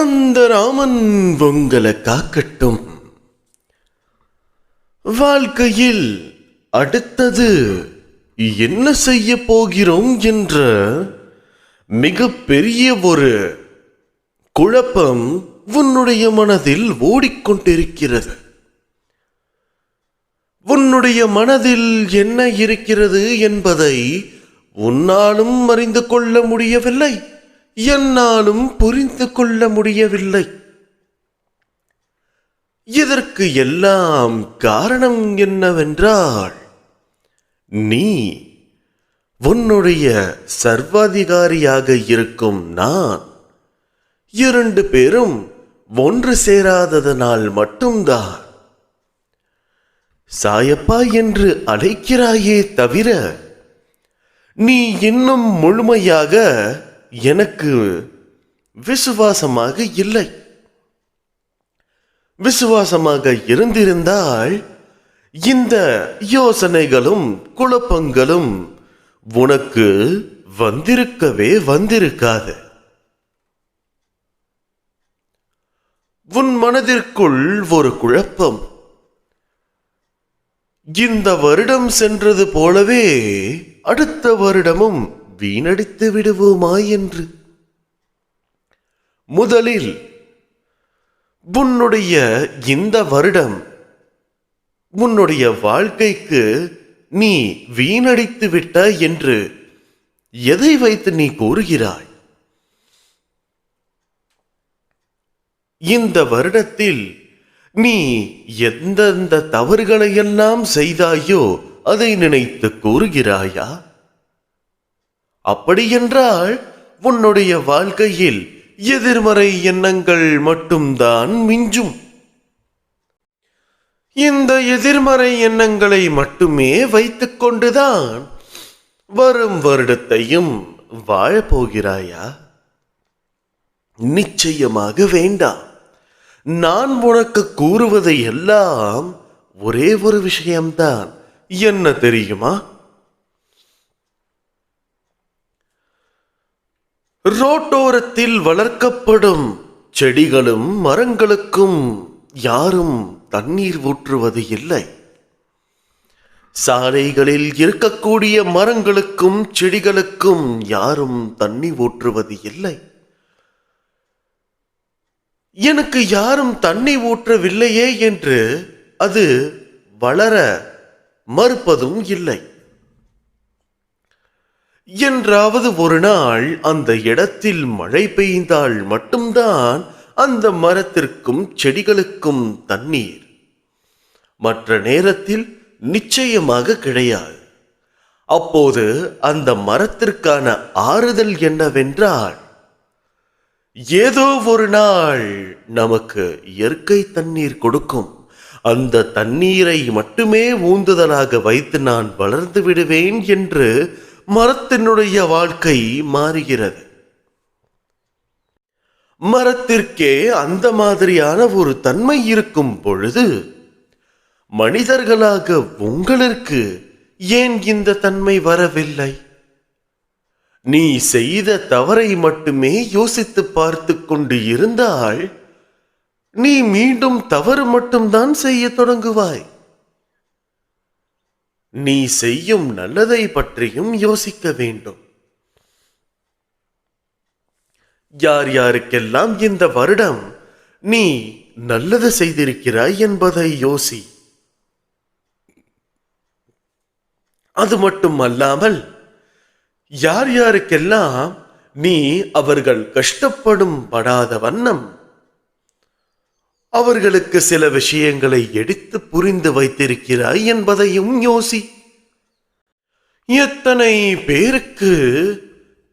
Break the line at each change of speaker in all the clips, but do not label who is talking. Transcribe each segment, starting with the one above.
அந்த ராமன் உங்களை காக்கட்டும். வாழ்க்கையில் அடுத்தது என்ன செய்ய போகிறோம் என்ற மிகப்பெரிய ஒரு குழப்பம் உன்னுடைய மனதில் ஓடிக்கொண்டிருக்கிறது. உன்னுடைய மனதில் என்ன இருக்கிறது என்பதை உன்னாலும் அறிந்து கொள்ள முடியவில்லை. என்னாலும் புரிந்து கொள்ள முடியவில்லை. இதற்கு எல்லாம் காரணம் என்னவென்றால் நீ உன்னுடைய சர்வாதிகாரியாக இருக்கும் நான் இரண்டு பேரும் ஒன்று சேராததனால் மட்டும்தான். சாயப்பா என்று அழைக்கிறாயே தவிர நீ இன்னும் முழுமையாக எனக்கு விசுவாசமாக இல்லை. விசுவாசமாக இருந்திருந்தால் இந்த யோசனைகளும் குழப்பங்களும் உனக்கு வந்திருக்கவே வந்திருக்காது. உன் மனதிற்குள் ஒரு குழப்பம். இந்த வருடம் சென்றது போலவே அடுத்த வருடமும் வீணடித்து விடுவோமா என்று. முதலில் உன்னுடைய இந்த வருடம் உன்னுடைய வாழ்க்கைக்கு நீ வீணடித்து விட்டாய் என்று எதை வைத்து நீ கூறுகிறாய்? இந்த வருடத்தில் நீ எந்தெந்த தவறுகளையெல்லாம் செய்தாயோ அதை நினைத்து கூறுகிறாயா? அப்படியென்றால் உன்னுடைய வாழ்க்கையில் எதிர்மறை எண்ணங்கள் மட்டும்தான் மிஞ்சும். இந்த எதிர்மறை எண்ணங்களை மட்டுமே வைத்துக்கொண்டுதான் வரும் வருடத்தையும் வாழப்போகிறாயா? நிச்சயமாக வேண்டாம். நான் உனக்கு கூறுவதை எல்லாம் ஒரே ஒரு விஷயம்தான். என்ன தெரியுமா? ரோட்டோரத்தில் வளர்க்கப்படும் செடிகளும் மரங்களுக்கும் யாரும் தண்ணீர் ஊற்றுவது இல்லை. சாலைகளில் இருக்கக்கூடிய மரங்களுக்கும் செடிகளுக்கும் யாரும் தண்ணி ஊற்றுவது இல்லை. எனக்கு யாரும் தண்ணி ஊற்றவில்லையே என்று அது வளர மறுப்பதும் இல்லை. என்றாவது ஒரு நாள் அந்த இடத்தில் மழை பெய்ந்தால் மட்டும்தான் அந்த மரத்திற்கும் செடிகளுக்கும் தண்ணீர். மற்ற நேரத்தில் நிச்சயமாக கிடையாது. அப்போது அந்த மரத்திற்கான ஆறுதல் என்னவென்றால் ஏதோ ஒரு நாள் நமக்கு இயற்கை தண்ணீர் கொடுக்கும். அந்த தண்ணீரை மட்டுமே ஊந்துதலாக வைத்து நான் வளர்ந்து விடுவேன் என்று மரத்தினுடைய வாழ்க்கை மாறுகிறது. மரத்திற்கே அந்த மாதிரியான ஒரு தன்மை இருக்கும் பொழுது மனிதர்களாக உங்களுக்கு ஏன் இந்த தன்மை வரவில்லை? நீ செய்த தவறை மட்டுமே யோசித்து பார்த்து கொண்டு இருந்தால் நீ மீண்டும் தவறு மட்டும்தான் செய்ய தொடங்குவாய். நீ செய்யும் நல்லதை பற்றியும் யோசிக்க வேண்டும். யார் யாருக்கெல்லாம் இந்த வருடம் நீ நல்லது செய்திருக்கிறாய் என்பதை யோசி. அது மட்டும் அல்லாமல் யார் யாருக்கெல்லாம் நீ அவர்கள் கஷ்டப்படும் படாத வண்ணம் அவர்களுக்கு சில விஷயங்களை எடுத்து புரிந்து வைத்திருக்கிறாய் என்பதையும் யோசி. எத்தனை பேருக்கு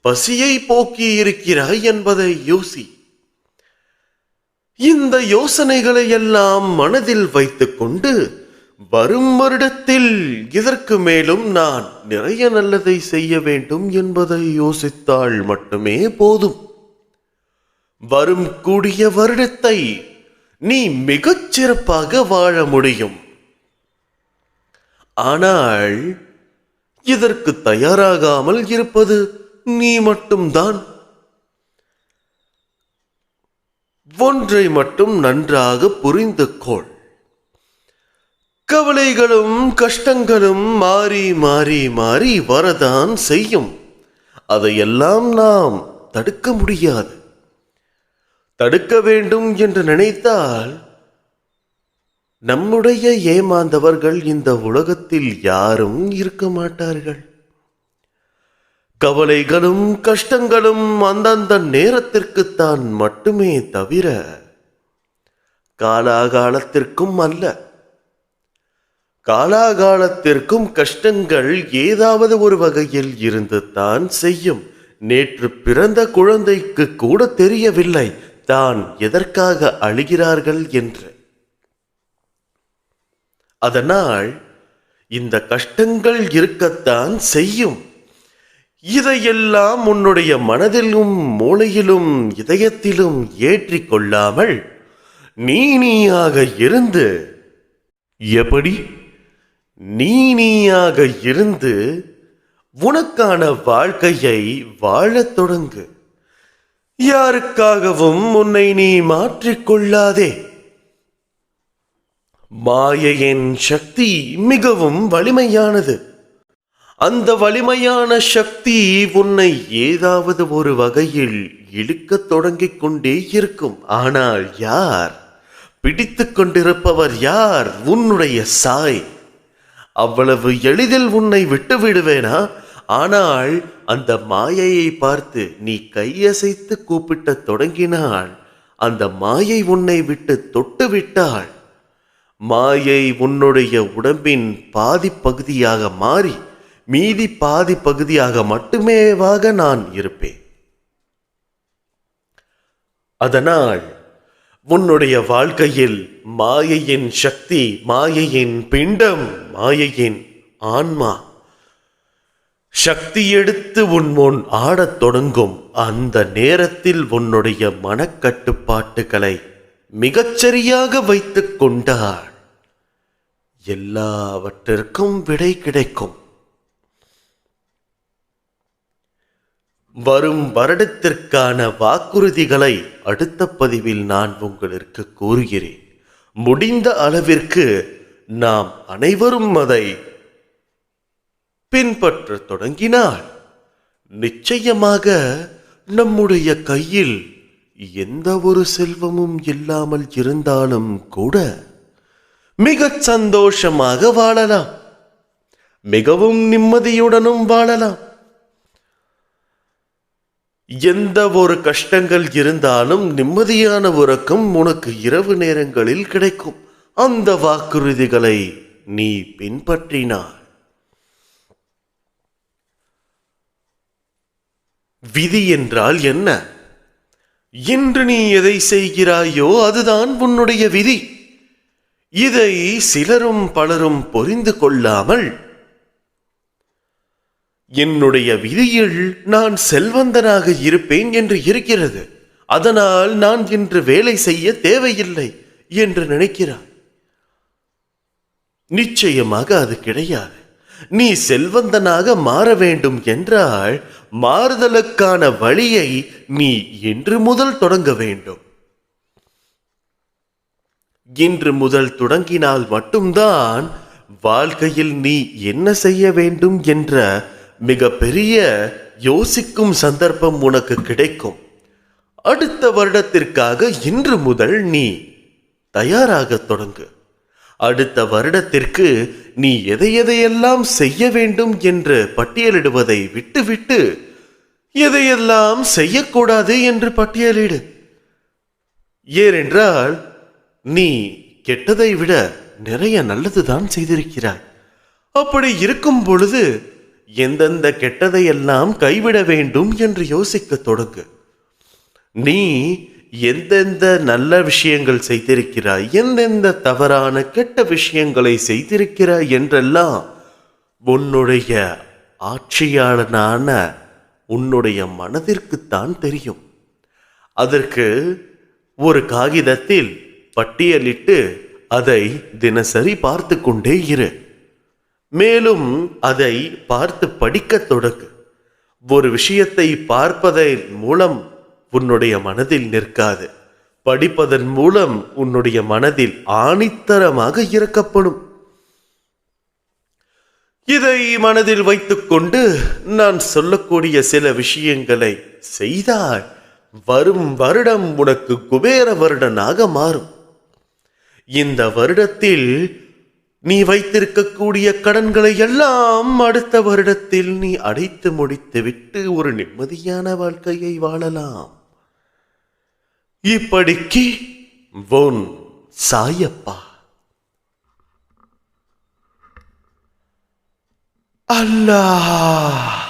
பசியை போக்கி இருக்கிறாய் என்பதை யோசி. இந்த யோசனைகளை எல்லாம் மனதில் வைத்துக்கொண்டு வரும் வருடத்தில் இதற்கு மேலும் நான் நிறைய நல்லதை செய்ய வேண்டும் என்பதை யோசித்தால் மட்டுமே போதும். வரும் கூடிய வருடத்தை நீ மிகச் சிறப்பாக வாழ முடியும். ஆனால் இதற்கு தயாராகாமல் இருப்பது நீ மட்டும்தான். ஒன்றை மட்டும் நன்றாக புரிந்து கொள். கவலைகளும் கஷ்டங்களும் மாறி மாறி மாறி வரதான் செய்யும். அதையெல்லாம் நாம் தடுக்க முடியாது. தடுக்க வேண்டும் என்று நினைத்தால் நம்முடைய ஏமாந்தவர்கள் இந்த உலகத்தில் யாரும் இருக்க மாட்டார்கள். கவலைகளும் கஷ்டங்களும் அந்தந்த நேரத்திற்குத்தான் மட்டுமே தவிர காலாகாலத்திற்கும் அல்ல. காலாகாலத்திற்கும் கஷ்டங்கள் ஏதாவது ஒரு வகையில் இருந்து தான் செய்யும். நேற்று பிறந்த குழந்தைக்கு கூட தெரியவில்லை தான் எதற்காக அழுகிறார்கள் என்று. அதனால் இந்த கஷ்டங்கள் இருக்கத்தான் செய்யும். இதையெல்லாம் உன்னுடைய மனதிலும் மூளையிலும் இதயத்திலும் ஏற்றிக் கொள்ளாமல் நீ நீயாக இருந்து எப்படி? நீ நீயாக இருந்து உனக்கான வாழ்க்கையை வாழத் தொடங்கு. யாருக்காகவும் உன்னை நீ மாற்றிக்கொள்ளாதே மாயையின் சக்தி மிகவும் வலிமையானது. அந்த வலிமையான சக்தி உன்னை ஏதாவது ஒரு வகையில் இழுக்கத் தொடங்கிக் கொண்டே இருக்கும். ஆனால் யார்? பிடித்துக் கொண்டிருப்பவர் யார்? உன்னுடைய சாய். அவ்வளவு எளிதில் உன்னை விட்டு விடுவேனா? ஆனால் அந்த மாயையை பார்த்து நீ கையசைத்து கூப்பிட்டத் தொடங்கினால் அந்த மாயை உன்னை விட்டு தொட்டு விட்டாள் மாயை உன்னுடைய உடம்பின் பாதி பகுதியாக மாறி மீதி பாதி பகுதியாக மட்டுமேவாக நான் இருப்பேன். அதனால் உன்னுடைய வாழ்க்கையில் மாயையின் சக்தி மாயையின் பிண்டம் மாயையின் ஆன்மா சக்தி எடுத்து உன் முன் ஆடத் தொடங்கும் அந்த நேரத்தில் உன்னுடைய மனக்கட்டுப்பாட்டுகளை மிகச்சரியாக வைத்துக் கொண்டாள். எல்லாவற்றிற்கும் விடை கிடைக்கும். வரும் வருடத்திற்கான வாக்குறுதிகளை அடுத்த பதிவில் நான் உங்களுக்கு கூறுகிறேன். முடிந்த அளவிற்கு நாம் அனைவரும் அதை பின்பற்ற தொடங்கினால் நிச்சயமாக நம்முடைய கையில் எந்த ஒரு செல்வமும் இல்லாமல் இருந்தாலும் கூட மிகச் சந்தோஷமாக வாழலாம். மிகவும் நிம்மதியுடனும் வாழலாம். எந்த ஒரு கஷ்டங்கள் இருந்தாலும் நிம்மதியான உறக்கம் உனக்கு இரவு நேரங்களில் கிடைக்கும். அந்த வாக்குறுதிகளை நீ பின்பற்றினார் விதி என்றால் என்ன? இன்று நீ எதை செய்கிறாயோ அதுதான் உன்னுடைய விதி. இதை சிலரும் பலரும் புரிந்து கொள்ளாமல் என்னுடைய விதியில் நான் செல்வந்தனாக இருப்பேன் என்று இருக்கிறது. அதனால் நான் இன்று வேலை செய்ய தேவையில்லை என்று நினைக்கிறாய். நிச்சயமாக அது கிடையாது. நீ செல்வந்தனாக மாற வேண்டும் என்றால் மாறுதலுக்கான வழியை நீ இன்று முதல் தொடங்க வேண்டும். இன்று முதல் தொடங்கினால் மட்டும்தான் வாழ்க்கையில் நீ என்ன செய்ய வேண்டும் என்ற மிக பெரிய யோசிக்கும் சந்தர்ப்பம் உனக்கு கிடைக்கும். அடுத்த வருடத்திற்காக இன்று முதல் நீ தயாராக தொடங்கு. அடுத்த வருடத்திற்கு நீ எதை எதையெல்லாம் செய்ய வேண்டும் என்று பட்டியலிடுவதை விட்டுவிட்டு எதையெல்லாம் செய்யக்கூடாது என்று பட்டியலிடு. ஏனென்றால் நீ கெட்டதை விட நிறைய நல்லதுதான் செய்திருக்கிறாய். அப்படி இருக்கும் பொழுது எந்தெந்த கெட்டதையெல்லாம் கைவிட வேண்டும் என்று யோசிக்க தொடங்கு. நீ எந்தெந்த நல்ல விஷயங்கள் செய்திருக்கிறாய் எந்தெந்த தவறான கெட்ட விஷயங்களை செய்திருக்கிறாய் என்றெல்லாம் உன்னுடைய ஆட்சியாளனான உன்னுடைய மனதிற்குத்தான் தெரியும். அதற்கு ஒரு காகிதத்தில் பட்டியலிட்டு அதை தினசரி பார்த்து கொண்டே இரு. மேலும் அதை பார்த்து படிக்கத் தொடங்கு. ஒரு விஷயத்தை பார்ப்பதன் மூலம் உன்னுடைய மனதில் நிற்காது. படிப்பதன் மூலம் உன்னுடைய மனதில் ஆணித்தரமாக இறக்கப்படும். இதை மனதில் வைத்துக்கொண்டு நான் சொல்லக்கூடிய சில விஷயங்களை செய்தால் வரும் வருடம் உனக்கு குபேர வருடனாக மாறும். இந்த வருடத்தில் நீ வைத்திருக்கக்கூடிய கடன்களை எல்லாம் அடுத்த வருடத்தில் நீ அடைத்து முடித்துவிட்டு ஒரு நிம்மதியான வாழ்க்கையை வாழலாம். இப்படிக்கு உன் சாயப்பா. அல்லாஹ்!